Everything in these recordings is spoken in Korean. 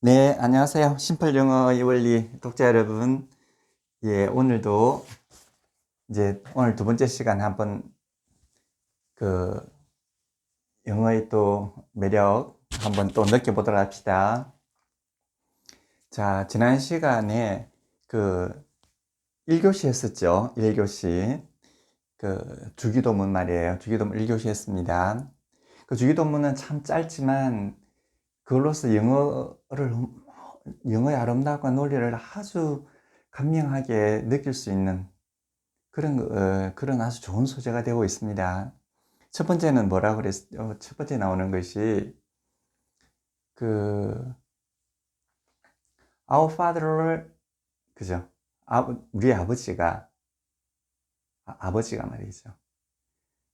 네, 안녕하세요. 심플 영어의 원리 독자 여러분. 예, 오늘도 이제 오늘 두 번째 시간 한번 그 영어의 또 매력 한번 또 느껴보도록 합시다. 자, 지난 시간에 그 1교시 했었죠. 1교시. 그 주기도문 말이에요. 주기도문 1교시 했습니다. 그 주기도문은 참 짧지만 그걸로서 영어를 영어의 아름다움과 논리를 아주 감명하게 느낄 수 있는 그런 어, 그런 아주 좋은 소재가 되고 있습니다. 첫 번째는 뭐라 그랬어? 첫 번째 나오는 것이 그 Our Father를 그죠? 아, 우리 아버지가 아, 버지가 말이죠.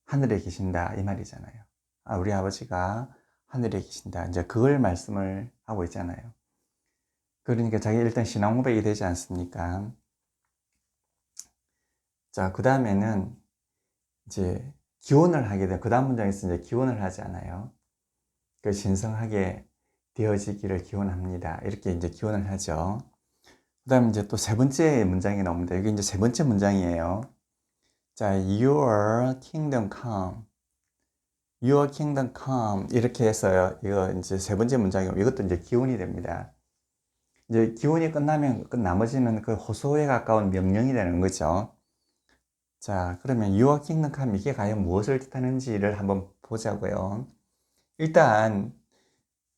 하늘에 계신다 이 말이잖아요. 아, 우리 아버지가 하늘에 계신다. 이제 그걸 말씀을 하고 있잖아요. 그러니까 자기 일단 신앙 고백이 되지 않습니까? 자, 그 다음에는 이제 기원을 하게 돼. 그 다음 문장에서 이제 기원을 하지 않아요. 그 신성하게 되어지기를 기원합니다. 이렇게 이제 기원을 하죠. 그 다음 이제 또 세 번째 문장이 나옵니다. 여기 이제 세 번째 문장이에요. 자, Your kingdom come. Your kingdom come. 이렇게 해서요. 이거 이제 세 번째 문장이고 이것도 이제 기원이 됩니다. 이제 기원이 끝나면 그 나머지는 그 호소에 가까운 명령이 되는 거죠. 자, 그러면 Your kingdom come 이게 과연 무엇을 뜻하는지를 한번 보자고요. 일단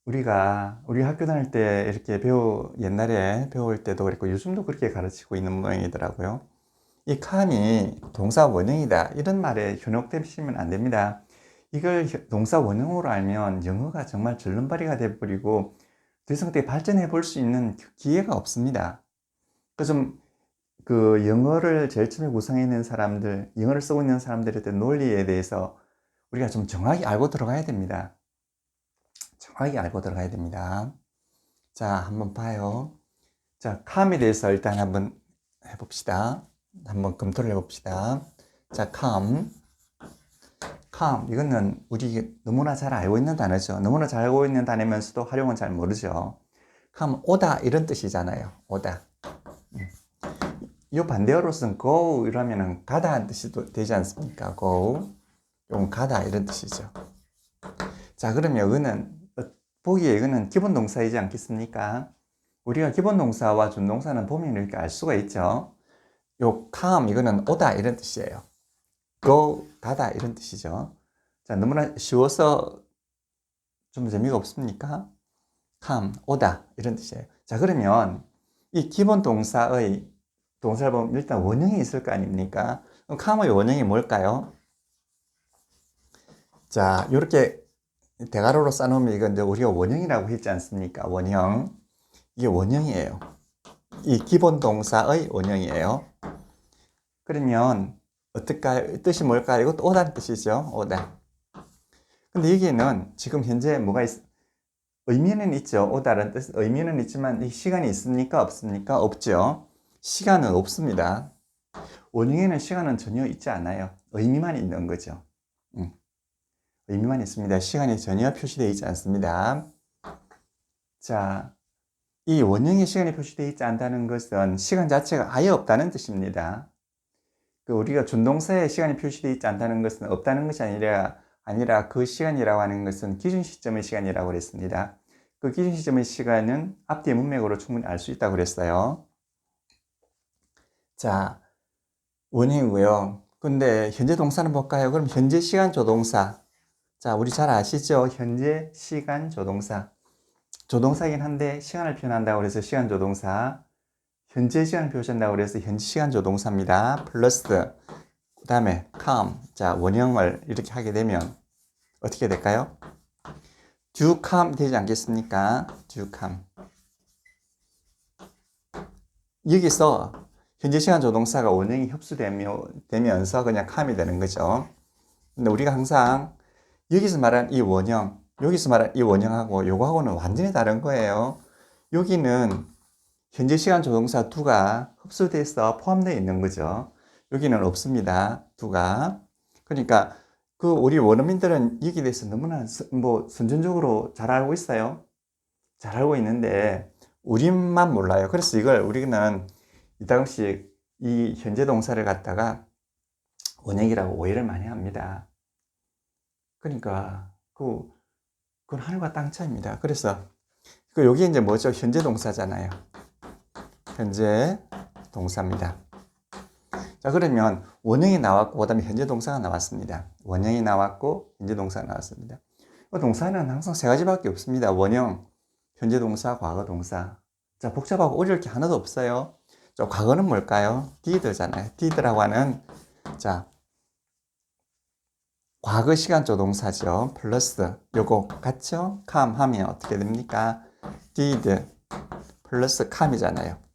우리가 우리 학교 다닐 때 이렇게 배우 옛날에 배울 때도 그랬고 요즘도 그렇게 가르치고 있는 모양이더라고요. 이 캄이 동사 원형이다 이런 말에 현혹되시면 안 됩니다. 이걸 동사 원형으로 알면 영어가 정말 절름발이가 돼버리고 더 이상 되 발전해 볼 수 있는 기회가 없습니다. 그래서 좀그 영어를 제일 처음에 구상해낸 사람들, 영어를 쓰고 있는 사람들의 논리에 대해서 우리가 좀 정확히 알고 들어가야 됩니다. 정확히 알고 들어가야 됩니다. 자, 한번 봐요. 자, 캄에 대해서 일단 한번 해봅시다. 한번 검토를 해봅시다. 자, 캄. Calm 이거는 우리 너무나 잘 알고 있는 단어죠. 너무나 잘 알고 있는 단어면서도 활용은 잘 모르죠. calm 오다 이런 뜻이잖아요. 오다. 음. 이 반대어로서는 go 이러면은 가다 한 뜻이 되지 않습니까? go. 용 가다 이런 뜻이죠. 자, 그러면 이거는 보기에 이거는 기본 동사이지 않겠습니까? 우리가 기본 동사와 준동사는 보면 이렇게 알 수가 있죠. 요 calm 이거는 오다 이런 뜻이에요. Go 가다 이런 뜻이죠. 자, 너무나 쉬워서 좀 재미가 없습니까? come 오다 이런 뜻이에요. 자, 그러면 이 기본 동사의 동사를 보면 일단 원형이 있을 거 아닙니까? 그럼 come의 원형이 뭘까요? 자, 이렇게 대가로로 써놓으면 이건 이제 우리가 원형이라고 했지 않습니까? 원형. 이게 원형이에요. 이 기본 동사의 원형이에요. 그러면 어떨까요? 뜻이 뭘까요? 이것도 오다는 뜻이죠. 오다. 근데 여기에는 지금 현재 뭐가 있, 의미는 있죠. 오다는 뜻, 의미는 있지만 이 시간이 있습니까? 없습니까? 없죠. 시간은 없습니다. 원형에는 시간은 전혀 있지 않아요. 의미만 있는 거죠. 음. 의미만 있습니다. 시간이 전혀 표시되어 있지 않습니다. 자, 이 원형의 시간이 표시되어 있지 않다는 것은 시간 자체가 아예 없다는 뜻입니다. 그 우리가 준동사의 시간이 표시되어 있지 않다는 것은 없다는 것이 아니라 아니라 그 시간이라고 하는 것은 기준 시점의 시간이라고 그랬습니다. 그 기준 시점의 시간은 앞뒤 문맥으로 충분히 알 수 있다고 그랬어요. 자, 원형이고요. 근데 현재 동사는 볼까요? 그럼 현재 시간 조동사. 자, 우리 잘 아시죠? 현재 시간 조동사. 조동사이긴 한데 시간을 표현한다고 해서 시간 조동사. 현재 시간을 표시한다고 그래서 현재 시간 조동사입니다. 플러스 그 다음에 come 자 원형을 이렇게 하게 되면 어떻게 될까요? do come 되지 않겠습니까? do come 여기서 현재 시간 조동사가 원형이 흡수되면서 그냥 come이 되는 거죠. 근데 우리가 항상 여기서 말한 이 원형, 여기서 말한 이 원형하고 요거하고는 완전히 다른 거예요. 여기는 현재 시간 조동사 두가 흡수돼서 포함되어 있는 거죠. 여기는 없습니다. 두가. 그러니까 그 우리 원어민들은 여기에 대해서 너무나 뭐 선전적으로 잘 알고 있어요. 잘 알고 있는데 우리만 몰라요. 그래서 이걸 우리는 이따금씩 이 현재 동사를 갖다가 원형이라고 오해를 많이 합니다. 그러니까 그 그건 하늘과 땅 차이입니다. 그래서 그 여기 이제 뭐죠? 현재 동사잖아요. 현재 동사입니다. 자 그러면 원형이 나왔고 그 다음에 현재 동사가 나왔습니다. 원형이 나왔고 현재 동사가 나왔습니다. 그 동사는 항상 세 가지밖에 없습니다. 원형, 현재 동사, 과거 동사. 자 복잡하고 어려울 게 하나도 없어요. 자 과거는 뭘까요? did잖아요. did라고 하는 자 과거 시간 조 동사죠. 플러스 요거 같죠? come 하면 어떻게 됩니까? did 플러스 come이잖아요.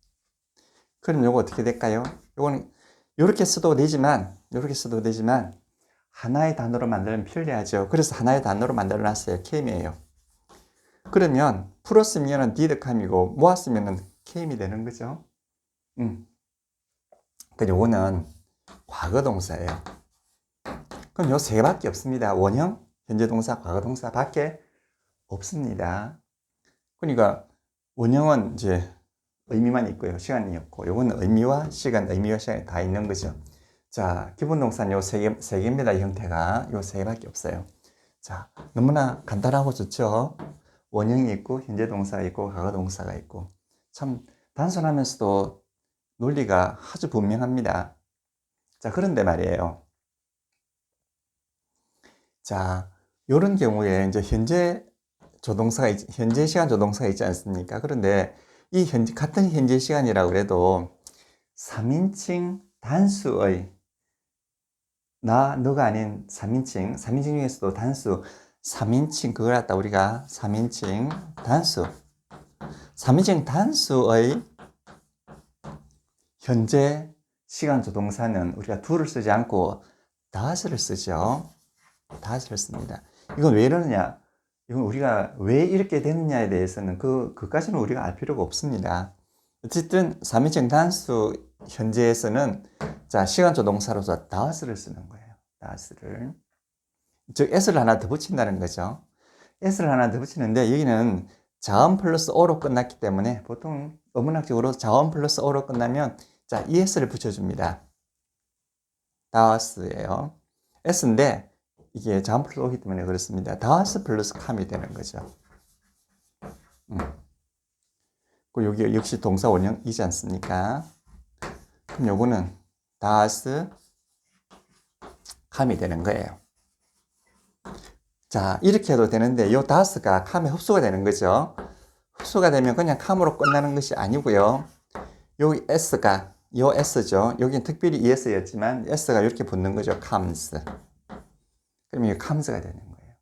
그럼 요거 어떻게 될까요? 요거는 이렇게 써도 되지만 이렇게 써도 되지만 하나의 단어로 만들면 편리하죠. 그래서 하나의 단어로 만들어 놨어요. came이에요. 그러면 풀었으면은 come이고 모았으면은 came이 되는 거죠. 음. 그 요거는 과거 동사예요. 그럼 요세 개밖에 없습니다. 원형, 현재 동사, 과거 동사 밖에 없습니다. 그러니까 원형은 이제 의미만 있고요. 시간이 없고 요거는 의미와 시간, 의미와 시간이 다 있는 거죠. 자, 기본 동사는 요세 개, 세 개입니다. 이 형태가. 요 세 개밖에 없어요. 자, 너무나 간단하고 좋죠? 원형이 있고, 현재 동사가 있고, 과거 동사가 있고. 참 단순하면서도 논리가 아주 분명합니다. 자, 그런데 말이에요. 자, 이런 경우에 이제 현재 조동사가, 있- 현재 시간 조동사가 있지 않습니까? 그런데 이 현재, 같은 현재 시간이라고 해도 3인칭 단수의 나, 너가 아닌 3인칭, 3인칭 중에서도 단수, 3인칭, 그걸 갖다 우리가 3인칭 단수, 3인칭 단수의 현재 시간 조동사는 우리가 둘을 쓰지 않고 다섯을 쓰죠. 다섯을 씁니다. 이건 왜 이러느냐? 이건 우리가 왜 이렇게 됐느냐에 대해서는 그, 그까지는 우리가 알 필요가 없습니다. 어쨌든 3인칭 단수 현재에서는 자, 시간 조 동사로서 다섯을 쓰는 거예요. 다섯을. 즉, s를 하나 더 붙인다는 거죠. s를 하나 더 붙이는데 여기는 자음 플러스 o로 끝났기 때문에 보통 어문학적으로 자음 플러스 o로 끝나면 자, es를 붙여줍니다. 다섯이에요. s인데 이게 플러스 오기 때문에 그렇습니다. 다섯 플러스 캄이 되는 거죠. 음. 그 여기 역시 동사 원형이지 않습니까? 그럼 요거는 다스 캄이 되는 거예요. 자, 이렇게 해도 되는데 요 다스가 캄에 흡수가 되는 거죠. 흡수가 되면 그냥 캄으로 끝나는 것이 아니고요. 여기 s가 요 s죠. 여기는 특별히 es였지만 s가 이렇게 붙는 거죠. comes. 그럼 이게 comes가 되는 거예요.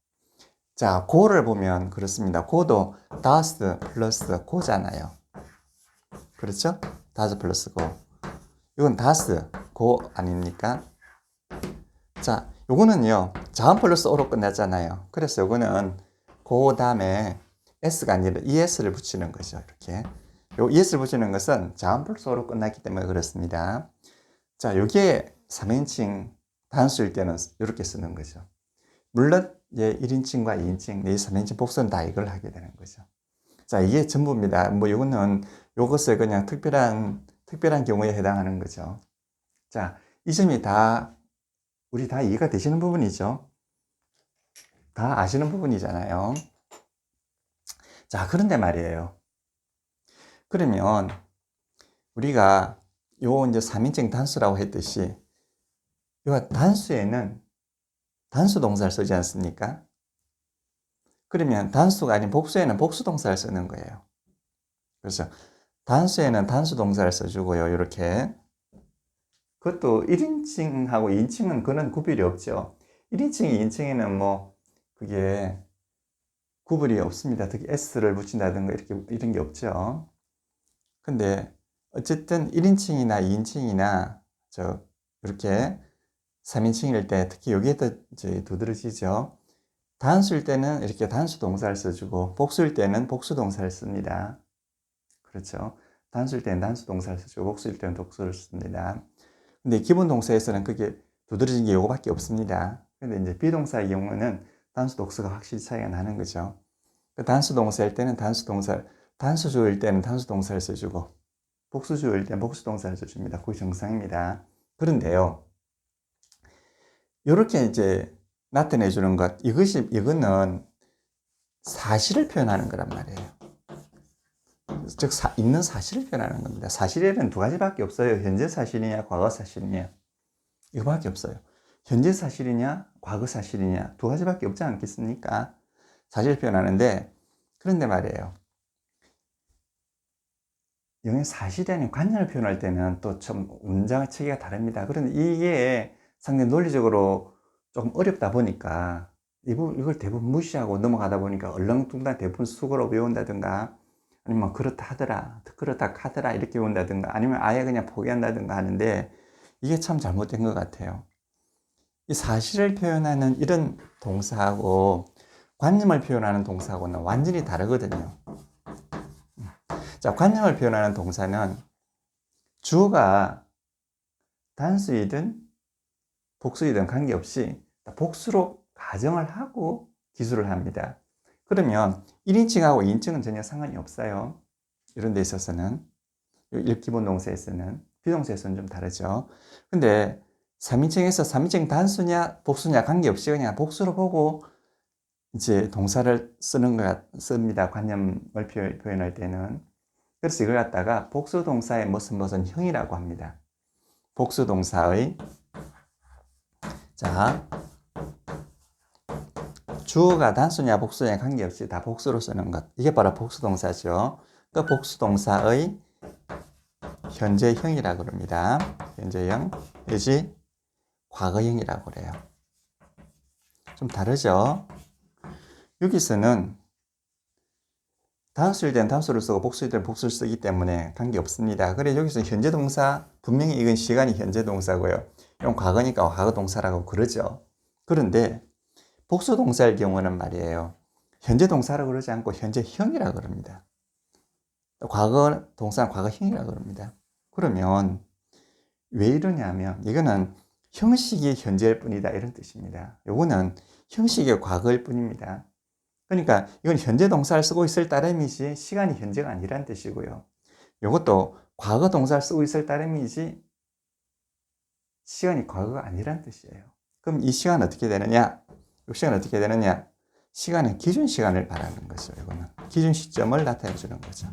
자, 고를 보면 그렇습니다. 고도 does 플러스 고잖아요. 그렇죠? does 플러스 고. 이건 does 고 아닙니까? 자, 요거는요. 자음 플러스 o로 끝났잖아요. 그래서 요거는 고 다음에 s가 아니라 es를 붙이는 거죠. 이렇게. 요 es를 붙이는 것은 자음 플러스 o로 끝났기 때문에 그렇습니다. 자, 요게 3인칭 단수일 때는 이렇게 쓰는 거죠. 물론 예, 1인칭과 2인칭, 네, 3인칭 복수는 다 이걸 하게 되는 거죠. 자, 이게 전부입니다. 뭐 요거는 요것을 그냥 특별한 특별한 경우에 해당하는 거죠. 자, 이 점이 다 우리 다 이해가 되시는 부분이죠. 다 아시는 부분이잖아요. 자, 그런데 말이에요. 그러면 우리가 요 이제 3인칭 단수라고 했듯이 요 단수에는 단수 동사를 쓰지 않습니까? 그러면 단수가 아닌 복수에는 복수 동사를 쓰는 거예요. 그래서 단수에는 단수 동사를 써주고요. 이렇게. 그것도 1인칭하고 2인칭은 그런 구별이 없죠. 1인칭, 2인칭에는 뭐 그게 구분이 없습니다. 특히 s를 붙인다든가 이렇게 이런 게 없죠. 근데 어쨌든 1인칭이나 2인칭이나 저 이렇게 3인칭일 때 특히 여기에 더 이제 두드러지죠. 단수일 때는 이렇게 단수 동사를 써주고 복수일 때는 복수 동사를 씁니다. 그렇죠. 단수일 때는 단수 동사를 써주고 복수일 때는 복수를 씁니다. 근데 기본 동사에서는 그게 두드러진 게 요거밖에 없습니다. 근데 이제 비동사의 경우는 단수 독수가 확실히 차이가 나는 거죠. 그 단수 동사일 때는 단수 동사, 단수주일 때는 단수 동사를 써주고 복수주일 때는 복수 동사를 써줍니다. 그게 정상입니다. 그런데요, 이렇게 이제 나타내 주는 것, 이것이 이거는 사실을 표현하는 거란 말이에요. 즉 사, 있는 사실을 표현하는 겁니다. 사실에는 두 가지밖에 없어요. 현재 사실이냐, 과거 사실이냐. 이거밖에 없어요. 현재 사실이냐, 과거 사실이냐 두 가지밖에 없지 않겠습니까? 사실 표현하는데 그런데 말이에요. 영의 사실이 아닌 관념을 표현할 때는 또 좀 문장의 체계가 다릅니다. 그런데 이게 상당히 논리적으로 조금 어렵다 보니까 이걸 대부분 무시하고 넘어가다 보니까 얼렁뚱땅 대부분 수고로 외운다든가 아니면 그렇다 하더라, 그렇다 하더라 이렇게 외운다든가 아니면 아예 그냥 포기한다든가 하는데 이게 참 잘못된 것 같아요. 이 사실을 표현하는 이런 동사하고 관념을 표현하는 동사하고는 완전히 다르거든요. 자, 관념을 표현하는 동사는 주어가 단수이든 복수이든 관계없이 복수로 가정을 하고 기술을 합니다. 그러면 1인칭하고 2인칭은 전혀 상관이 없어요. 이런 데 있어서는. 일기본 동사에서는. 비동사에서는 좀 다르죠. 근데 3인칭에서 3인칭 단수냐 복수냐 관계없이 그냥 복수로 보고 이제 동사를 쓰는 것 씁니다. 관념을 표현할 때는. 그래서 이걸 갖다가 복수 동사의 무슨 무슨 형이라고 합니다. 복수 동사의 자 주어가 단수냐 복수냐 관계없이 다 복수로 쓰는 것. 이게 바로 복수 동사죠. 그 복수 동사의 현재형이라고 그럽니다. 현재형, 이지 과거형이라고 그래요. 좀 다르죠? 여기서는 단수일 땐 단수를 쓰고 복수일 땐 복수를 쓰기 때문에 관계없습니다. 그래 여기서 현재 동사 분명히 이건 시간이 현재 동사고요. 이건 과거니까 과거 동사라고 그러죠. 그런데 복수 동사일 경우는 말이에요. 현재 동사라고 그러지 않고 현재형이라고 그럽니다. 과거 동사는 과거형이라고 그럽니다. 그러면 왜 이러냐면 이거는 형식이 현재일 뿐이다 이런 뜻입니다. 요거는 형식의 과거일 뿐입니다. 그러니까 이건 현재 동사를 쓰고 있을 따름이지 시간이 현재가 아니란 뜻이고요. 이것도 과거 동사를 쓰고 있을 따름이지 시간이 과거가 아니란 뜻이에요. 그럼 이 시간 어떻게 되느냐? 이 시간 어떻게 되느냐? 시간은 기준 시간을 말하는 거죠. 이거는 기준 시점을 나타내 주는 거죠.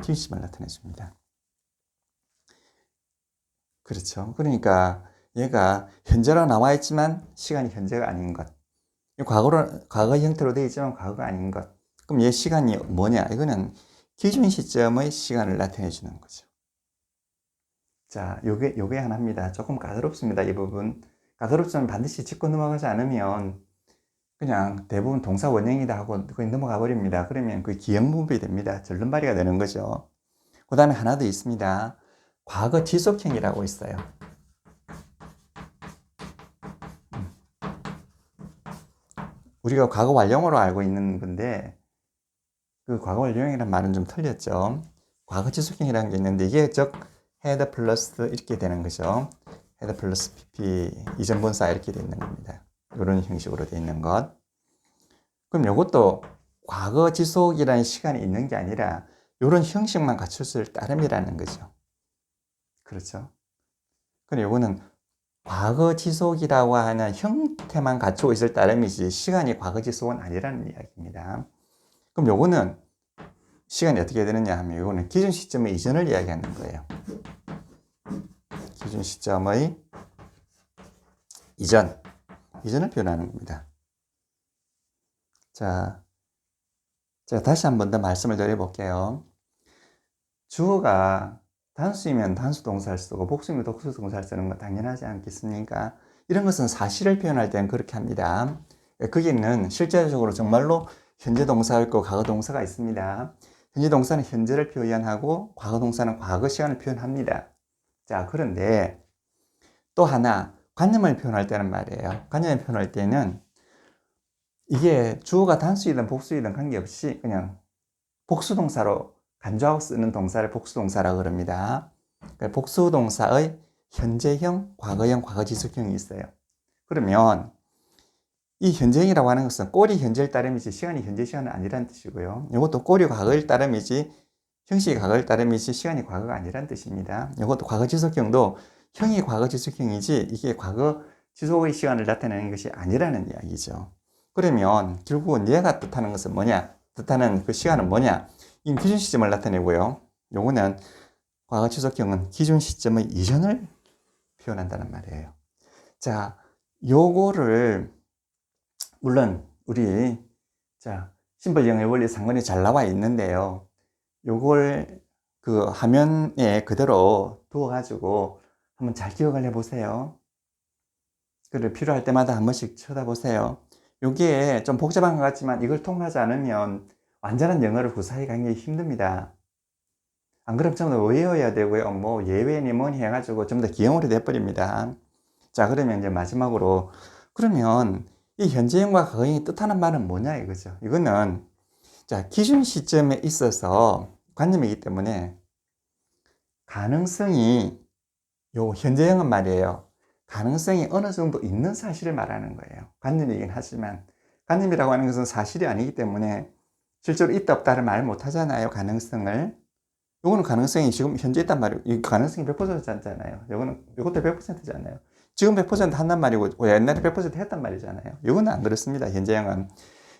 기준 시점을 나타내 줍니다. 그렇죠. 그러니까 얘가 현재로 나와 있지만 시간이 현재가 아닌 것. 과거로, 과거 형태로 되어 있지만 과거가 아닌 것. 그럼 얘 시간이 뭐냐? 이거는 기준 시점의 시간을 나타내 주는 거죠. 자, 요게, 요게 하나입니다. 조금 까다롭습니다. 이 부분. 까다롭지만 반드시 짚고 넘어가지 않으면 그냥 대부분 동사 원형이다 하고 그냥 넘어가 버립니다. 그러면 그 기형분법이 됩니다. 절름발이가 되는 거죠. 그 다음에 하나 더 있습니다. 과거 지속형이라고 있어요. 우리가 과거 완료어로 알고 있는 건데 그 과거 완료형이라는 말은 좀 틀렸죠. 과거 지속형이라는 게 있는데 이게 즉 헤드 플러스 이렇게 되는 거죠. 헤드 플러스 pp 이전 분사 이렇게 되어 있는 겁니다. 이런 형식으로 되어 있는 것. 그럼 이것도 과거 지속이라는 시간이 있는 게 아니라 이런 형식만 갖췄을 따름이라는 거죠. 그렇죠. 근데 이거는 과거 지속이라고 하는 형태만 갖추고 있을 따름이지 시간이 과거 지속은 아니라는 이야기입니다. 그럼 요거는 시간이 어떻게 되느냐 하면 요거는 기준 시점의 이전을 이야기하는 거예요. 기준 시점의 이전, 이전을 표현하는 겁니다. 자, 제가 다시 한 번 더 말씀을 드려볼게요. 주어가 단수이면 단수 동사를 쓰고 복수이면 복수 동사를 쓰는 건 당연하지 않겠습니까? 이런 것은 사실을 표현할 때는 그렇게 합니다. 거기는 실제적으로 정말로 현재 동사가 있고 과거 동사가 있습니다. 현재 동사는 현재를 표현하고 과거 동사는 과거 시간을 표현합니다. 자, 그런데 또 하나 관념을 표현할 때는 말이에요. 관념을 표현할 때는 이게 주어가 단수이든 복수이든 관계없이 그냥 복수 동사로 간주하고 쓰는 동사를 복수동사라고 그럽니다. 그러니까 복수동사의 현재형, 과거형, 과거지속형이 있어요. 그러면 이 현재형이라고 하는 것은 꼴이 현재일 따름이지 시간이 현재 시간은 아니란 뜻이고요. 이것도 꼴이 과거일 따름이지 형식이 과거일 따름이지 시간이 과거가 아니란 뜻입니다. 이것도 과거 지속형도 형이 과거 지속형이지 이게 과거 지속의 시간을 나타내는 것이 아니라는 이야기죠. 그러면 결국은 얘가 뜻하는 것은 뭐냐? 뜻하는 그 시간은 뭐냐? 이 기준 시점을 나타내고요. 요거는 과거 지속형은 기준 시점의 이전을 표현한다는 말이에요. 자, 요거를 물론 우리 자 심벌 영의 원리 상관이 잘 나와 있는데요. 요걸 그 화면에 그대로 두어 가지고 한번 잘 기억을 해 보세요. 그를 필요할 때마다 한 번씩 쳐다보세요. 요게 좀 복잡한 것 같지만 이걸 통하지 않으면 완전한 영어를 구사하기 굉장히 힘듭니다. 안 그러면 전부 다 외워야 되고요. 뭐 예외니 뭐니 해가지고 전부 다 기형으로 돼버립니다. 자, 그러면 이제 마지막으로 그러면 이 현재형과 과거형이 뜻하는 말은 뭐냐 이거죠. 이거는 자 기준 시점에 있어서 관념이기 때문에 가능성이 요 현재형은 말이에요. 가능성이 어느 정도 있는 사실을 말하는 거예요. 관념이긴 하지만 관념이라고 하는 것은 사실이 아니기 때문에 실제로 있다 없다를 말 못하잖아요. 가능성을. 요거는 가능성이 지금 현재 있단 말이에요. 이 가능성이 100%잖아요. 요거는 요것도 100%잖아요. 지금 100% 한단 말이고 옛날에 100% 했단 말이잖아요. 요거는 안 그렇습니다. 현재형은.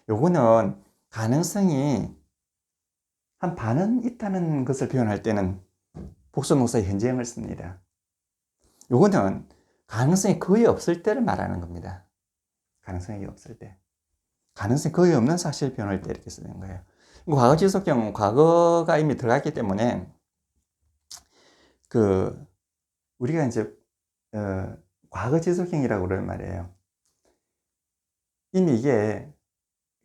요거는 가능성이 한 반은 있다는 것을 표현할 때는 복수동사 현재형을 씁니다. 요거는 가능성이 거의 없을 때를 말하는 겁니다. 가능성이 없을 때. 가능성이 거의 없는 사실 표현할 때 이렇게 쓰는 거예요. 과거 지속형, 과거가 이미 들어갔기 때문에 그 우리가 이제 어, 과거 지속형이라고 그러는 말이에요. 이미 이게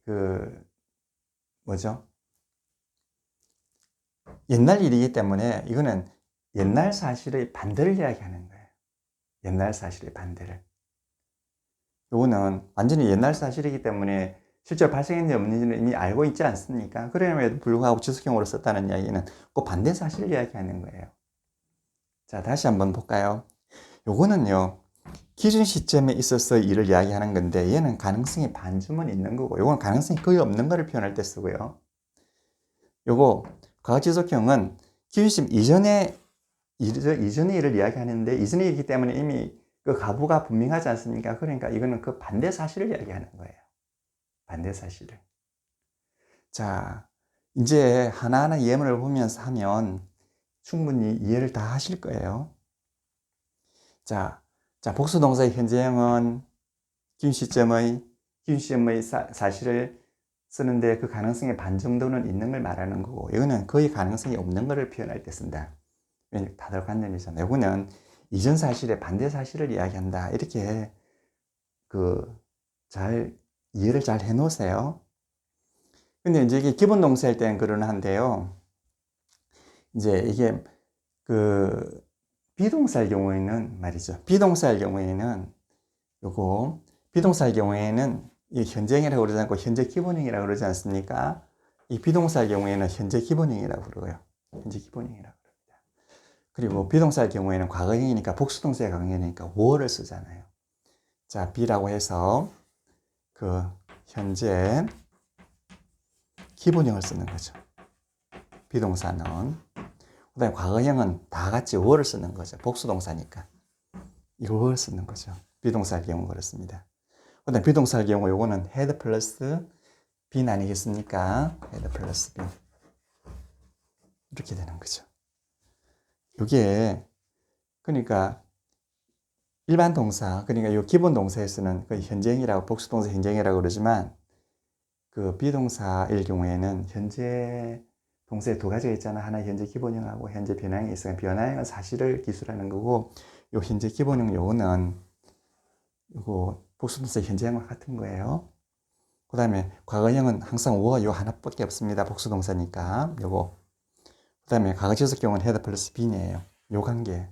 그 뭐죠? 옛날 일이기 때문에 이거는 옛날 사실의 반대를 이야기하는 거예요. 옛날 사실의 반대를. 요거는 완전히 옛날 사실이기 때문에 실제 발생했는지 없는지는 이미 알고 있지 않습니까? 그럼에도 불구하고 지속형으로 썼다는 이야기는 그 반대 사실을 이야기하는 거예요. 자, 다시 한번 볼까요? 요거는요, 기준 시점에 있어서 일을 이야기하는 건데, 얘는 가능성이 반쯤은 있는 거고, 요건 가능성이 거의 없는 거를 표현할 때 쓰고요. 요거, 과거지속형은 기준 시점 이전에, 이전의 일을 이야기하는데, 이전의 일이기 때문에 이미 그 가부가 분명하지 않습니까? 그러니까 이거는 그 반대 사실을 이야기하는 거예요. 반대 사실을. 자, 이제 하나하나 예문을 보면서 하면 충분히 이해를 다 하실 거예요. 자, 자 복수 동사의 현재형은 기준 시점의 기준 시점의 사, 사실을 쓰는데 그 가능성의 반 정도는 있는 걸 말하는 거고 이거는 거의 가능성이 없는 것을 표현할 때 쓴다. 다들 관념이잖아요. 이거는 이전 사실의 반대 사실을 이야기한다. 이렇게 그 잘 이해를 잘 해놓으세요. 근데 이제 이게 기본 동사일 때는 그러한데요. 이제 이게 그 비동사일 경우에는 말이죠. 비동사일 경우에는 요거 비동사일 경우에는 이 현재형이라고 그러지 않고 현재 기본형이라고 그러지 않습니까? 이 비동사일 경우에는 현재 기본형이라고 그러고요. 현재 기본형이라고 그럽니다. 그리고 비동사일 경우에는 과거형이니까 복수동사의 과거형이니까 워를 쓰잖아요. 자, B라고 해서 그 현재 기본형을 쓰는 거죠. 비동사는 그 다음에 과거형은 다 같이 월을 쓰는 거죠. 복수동사니까. 이걸 쓰는 거죠. 비동사의 경우 그렇습니다. 그 다음에 비동사의 경우 요거는 헤드 플러스 빈 아니겠습니까? 헤드 플러스 빈. 이렇게 되는 거죠. 요게 그러니까 일반 동사 그러니까 요 기본 동사에서는 그 현재형이라고 복수 동사 현재형이라고 그러지만 그 비동사일 경우에는 현재 동사에 두 가지가 있잖아. 하나 현재 기본형하고 현재 변형이 있어요. 변형은 사실을 기술하는 거고, 요 현재 기본형 요거는 요거 복수동사 현재형과 같은 거예요. 그 다음에 과거형은 항상 워요 하나밖에 없습니다. 복수동사니까 요거. 그 다음에 과거 지속경은 헤드 플러스 빈이에요. 요 관계.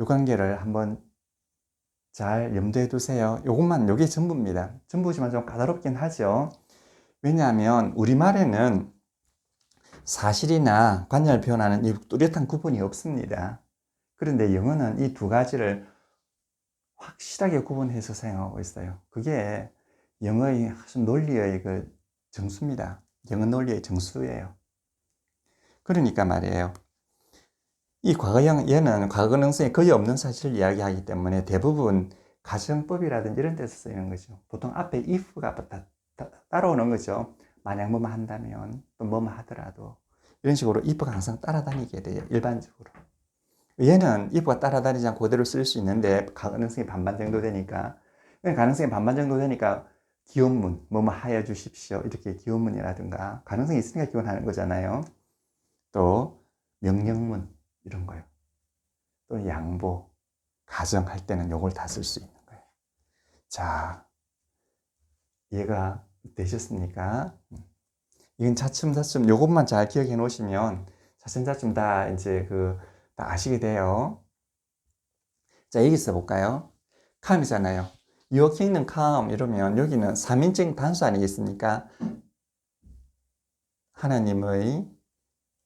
요 관계를 한번 잘 염두에 두세요. 요것만 요게 전부입니다. 전부지만 좀 까다롭긴 하죠. 왜냐하면 우리말에는 사실이나 관념을 표현하는 이 뚜렷한 구분이 없습니다. 그런데 영어는 이 두 가지를 확실하게 구분해서 사용하고 있어요. 그게 영어의 논리의 그 정수입니다. 영어 논리의 정수예요. 그러니까 말이에요. 이 과거형, 얘는 과거 능성이 거의 없는 사실을 이야기하기 때문에 대부분 가정법이라든지 이런 데서 쓰이는 거죠. 보통 앞에 if가 따라오는 거죠. 만약 뭐뭐 한다면, 또 뭐뭐 하더라도. 이런 식으로 if가 항상 따라다니게 돼요. 일반적으로. 얘는 if가 따라다니지 않고 그대로 쓸 수 있는데 가능성이 반반 정도 되니까 가능성이 반반 정도 되니까 기원문, 뭐뭐 하여 주십시오. 이렇게 기원문이라든가 가능성이 있으니까 기원하는 거잖아요. 또 명령문 이런 거요. 또 양보, 가정할 때는 요걸 다 쓸 수 있는 거예요. 자, 이해가 되셨습니까? 이건 차츰차츰 요것만 잘 기억해 놓으시면 차츰차츰 다 이제 그 다 아시게 돼요. 자, 여기 써 볼까요? calm이잖아요. Your kingdom come 이러면 여기는 3인칭 단수 아니겠습니까? 하나님의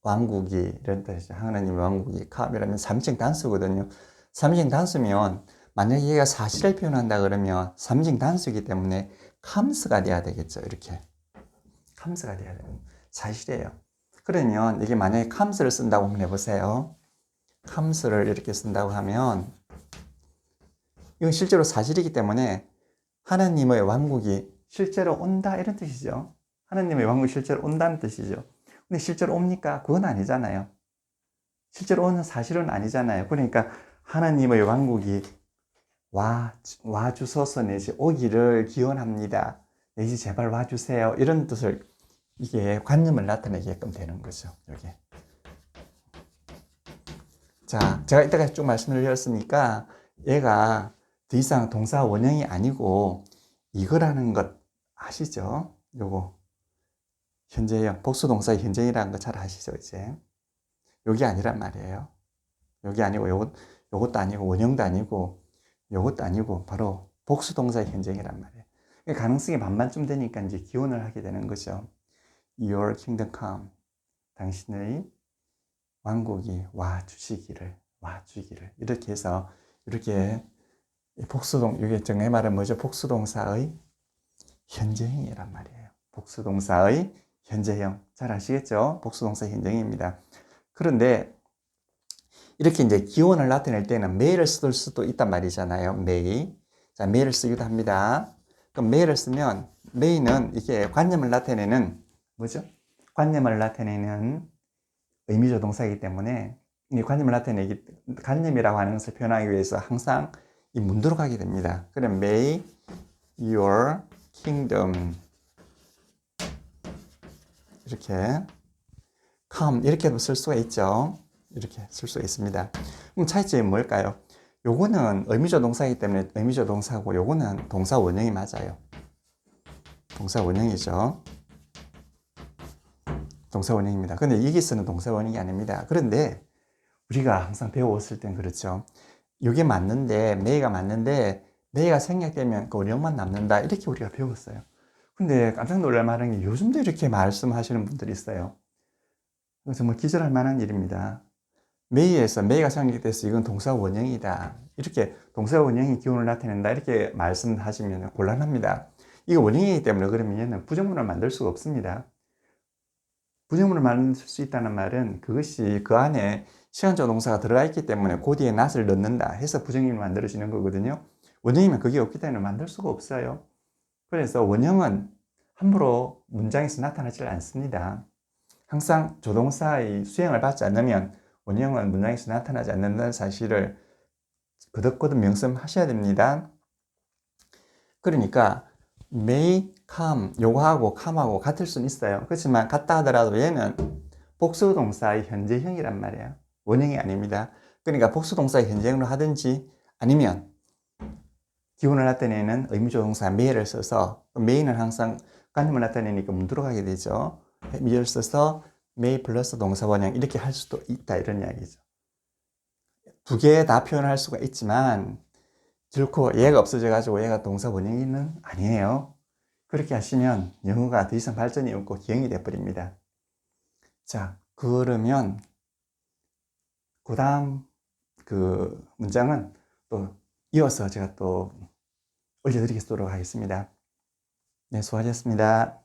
왕국이 이런 뜻이죠. 하나님의 왕국이 calm이라면 3인칭 단수거든요. 3인칭 단수면 만약에 얘가 사실을 표현한다 그러면 3인칭 단수이기 때문에 comes가 돼야 되겠죠. 이렇게. comes가 돼야 돼요. 사실이에요. 그러면 이게 만약에 comes를 쓴다고 한번 해보세요. comes를 이렇게 쓴다고 하면 이건 실제로 사실이기 때문에 하나님의 왕국이 실제로 온다 이런 뜻이죠. 하나님의 왕국이 실제로 온다는 뜻이죠. 근데 실제로 옵니까? 그건 아니잖아요. 실제로 오는 사실은 아니잖아요. 그러니까 하나님의 왕국이 와, 와 주소서 내지 오기를 기원합니다. 내지 제발 와 주세요. 이런 뜻을 이게 관념을 나타내게끔 되는 거죠. 여기. 자, 제가 이따가 쭉 말씀을 드렸으니까 얘가 더 이상 동사 원형이 아니고 이거라는 것 아시죠? 요거 현재형 복수동사의 현재이라는 거 잘 아시죠 이제 여기 아니란 말이에요 여기 아니고 요것 요것도 아니고 원형도 아니고 요것도 아니고 바로 복수동사의 현재이란 말이에요 가능성이 반반쯤 되니까 이제 기원을 하게 되는 거죠 Your kingdom come 당신의 왕국이 와 주시기를 와 주기를 이렇게 해서 이렇게 복수동 이게 정의 말은 뭐죠? 복수동사의 현재형이란 말이에요. 복수동사의 현재형 잘 아시겠죠? 복수동사 현재형입니다. 그런데 이렇게 이제 기원을 나타낼 때는 매일을 쓸 수도 있단 말이잖아요. 매일. 자, 매일을 쓰기도 합니다. 그럼 매일을 쓰면 매일은 이게 관념을 나타내는 뭐죠? 관념을 나타내는 의미조 동사이기 때문에 이 관념을 나타내기 관념이라고 하는 것을 표현하기 위해서 항상 이 문도로 가게 됩니다. 그럼 may your kingdom 이렇게 come 이렇게도 쓸 수가 있죠. 이렇게 쓸 수가 있습니다. 그럼 차이점이 뭘까요? 요거는 의미조 동사이기 때문에 의미조 동사고 요거는 동사 원형이 맞아요. 동사 원형이죠. 동사 원형입니다. 근데 이기 쓰는 동사 원형이 아닙니다. 그런데 우리가 항상 배워왔을 땐 그렇죠. 이게 맞는데 메이가 맞는데 메이가 생략되면 그 원형만 남는다 이렇게 우리가 배웠어요. 근데 깜짝 놀랄 만한 게 요즘도 이렇게 말씀하시는 분들이 있어요. 정말 기절할 만한 일입니다. 메이에서 메이가 생략돼서 이건 동사 원형이다. 이렇게 동사 원형이 기본을 나타낸다. 이렇게 말씀하시면 곤란합니다. 이거 원형이기 때문에 그러면 부정문을 만들 수가 없습니다. 부정문을 만들 수 있다는 말은 그것이 그 안에 시간적 동사가 들어가 있기 때문에 그 뒤에 not을 넣는다 해서 부정형이 만들어지는 거거든요. 원형이면 그게 없기 때문에 만들 수가 없어요. 그래서 원형은 함부로 문장에서 나타나지 않습니다. 항상 조동사의 수행을 받지 않으면 원형은 문장에서 나타나지 않는다는 사실을 거듭거듭 명심하셔야 됩니다. 그러니까 may come 요거하고 come하고 같을 수는 있어요. 그렇지만 같다 하더라도 얘는 복수 동사의 현재형이란 말이에요. 원형이 아닙니다. 그러니까 복수 동사의 현재형으로 하든지 아니면 기본을 나타내는 의미조 동사 may를 써서 may는 항상 관념을 나타내니까 문 들어가게 되죠. 미를 써서 may 플러스 동사 원형 이렇게 할 수도 있다 이런 이야기죠. 두 개 다 표현할 수가 있지만 결코 얘가 없어져 가지고 얘가 동사 원형이는 아니에요. 그렇게 하시면 영어가 더 이상 발전이 없고 기형이 돼 버립니다. 자, 그러면 그 다음 그 문장은 또 이어서 제가 또 올려드리도록 하겠습니다. 네, 수고하셨습니다.